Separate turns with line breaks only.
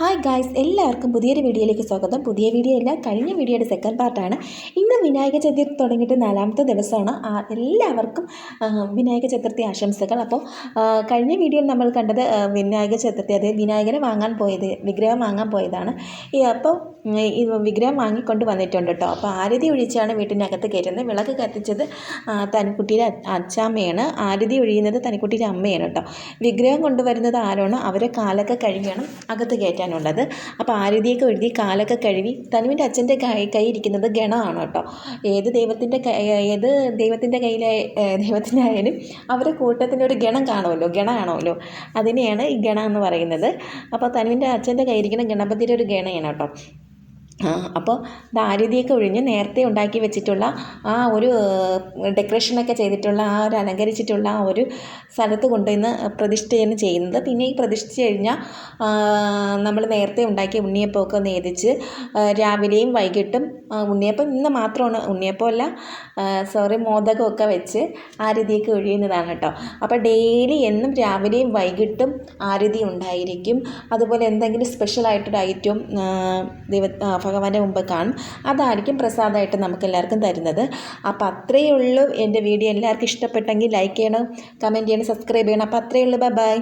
Hi guys എല്ലാവർക്കും പുതിയൊരു വീഡിയോയിലേക്ക് സ്വാഗതം. പുതിയ വീഡിയോ അല്ല കഴിഞ്ഞ വീഡിയോയുടെ സെക്കൻഡ് പാർട്ടാണ് ഇന്ന് വിനായക ചതുർത്ഥി തുടങ്ങിയിട്ട് നാലാമത്തെ ദിവസമാണ്. എല്ലാവർക്കും വിനായക ചതുർത്ഥി ആശംസകൾ. അപ്പോൾ കഴിഞ്ഞ വീഡിയോയിൽ നമ്മൾ കണ്ടത് വിനായക ചതുർത്ഥി അതായത് വിനായകനെ വാങ്ങാൻ പോയത് വിഗ്രഹം വാങ്ങാൻ പോയതാണ്. അപ്പോൾ വിഗ്രഹം വാങ്ങിക്കൊണ്ട് വന്നിട്ടുണ്ട് കേട്ടോ അപ്പോൾ ആരതി ഒഴിച്ചാണ് വീട്ടിനകത്ത് കയറ്റുന്നത്. വിളക്ക് കത്തിച്ചത് തനിക്കുട്ടിയിലെ തനിക്കുട്ടിയുടെ അ- അച്ചാമ്മയാണ്. ആരതി ഒഴിയുന്നത് തനിക്കുട്ടിയുടെ അമ്മയാണ് കേട്ടോ വിഗ്രഹം കൊണ്ടുവരുന്നത് ആരാണോ? അവരെ കാലൊക്കെ കഴിഞ്ഞാണ് അകത്ത് കയറ്റാനുള്ളത് അപ്പോൾ ആരതിയൊക്കെ എഴുതി കാലൊക്കെ കഴുകി തനുവിന്റെ അച്ഛന്റെ കൈ കൈ ഇരിക്കുന്നത് ഗണമാണ് കേട്ടോ. ഏത് ദൈവത്തിന്റെ ഏത് ദൈവത്തിന്റെ കയ്യിലെ ദൈവത്തിന്റെ ആയാലും അവരെ കൂട്ടത്തിന്റെ ഒരു ഗണം കാണുമല്ലോ ഗണമാണല്ലോ അതിനെയാണ് ഈ ഗണ എന്ന് പറയുന്നത്. അപ്പോൾ തനുവിന്റെ അച്ഛന്റെ കയ്യിരിക്കുന്ന ഗണപതിയുടെ ഒരു ഗണയാണ് കേട്ടോ. അപ്പോൾ ദാരിദ്ര്യമൊക്കെ ഒഴിഞ്ഞ് നേരത്തെ ഉണ്ടാക്കി വെച്ചിട്ടുള്ള ആ ഒരു ഡെക്കറേഷനൊക്കെ ചെയ്തിട്ടുള്ള ആ ഒരു അലങ്കരിച്ചിട്ടുള്ള ആ ഒരു സ്ഥലത്ത് കൊണ്ടുവന്ന് പ്രതിഷ്ഠയാണ് ചെയ്യുന്നത്. പിന്നെ ഈ പ്രതിഷ്ഠ കഴിഞ്ഞാൽ നമ്മൾ നേരത്തെ ഉണ്ടാക്കിയ ഉണ്ണിയപ്പമൊക്കെ നേദിച്ച് രാവിലെയും വൈകിട്ടും ഉണ്ണിയപ്പം ഇന്ന് മാത്രമാണ്. ഉണ്ണിയപ്പമല്ല സോറി മോദകമൊക്കെ വെച്ച് ആരതിയൊക്കെ ഒഴിയുന്നതാണ് കേട്ടോ. അപ്പോൾ ഡെയിലി എന്നും രാവിലെയും വൈകിട്ടും ആരതി ഉണ്ടായിരിക്കും. അതുപോലെ എന്തെങ്കിലും സ്പെഷ്യലായിട്ടൊരു ഐറ്റം ദൈവ ഭഗവാന്റെ മുമ്പ് കാണും. അതായിരിക്കും പ്രസാദമായിട്ട് നമുക്ക് എല്ലാവർക്കും തരുന്നത്. അപ്പോൾ അത്രയേ ഉള്ളൂ എന്റെ വീഡിയോ. എല്ലാവർക്കും ഇഷ്ടപ്പെട്ടെങ്കിൽ ലൈക്ക് ചെയ്യണം കമന്റ് ചെയ്യണം സബ്സ്ക്രൈബ് ചെയ്യണം. അപ്പോൾ അത്രയേ ഉള്ളൂ. Bye bye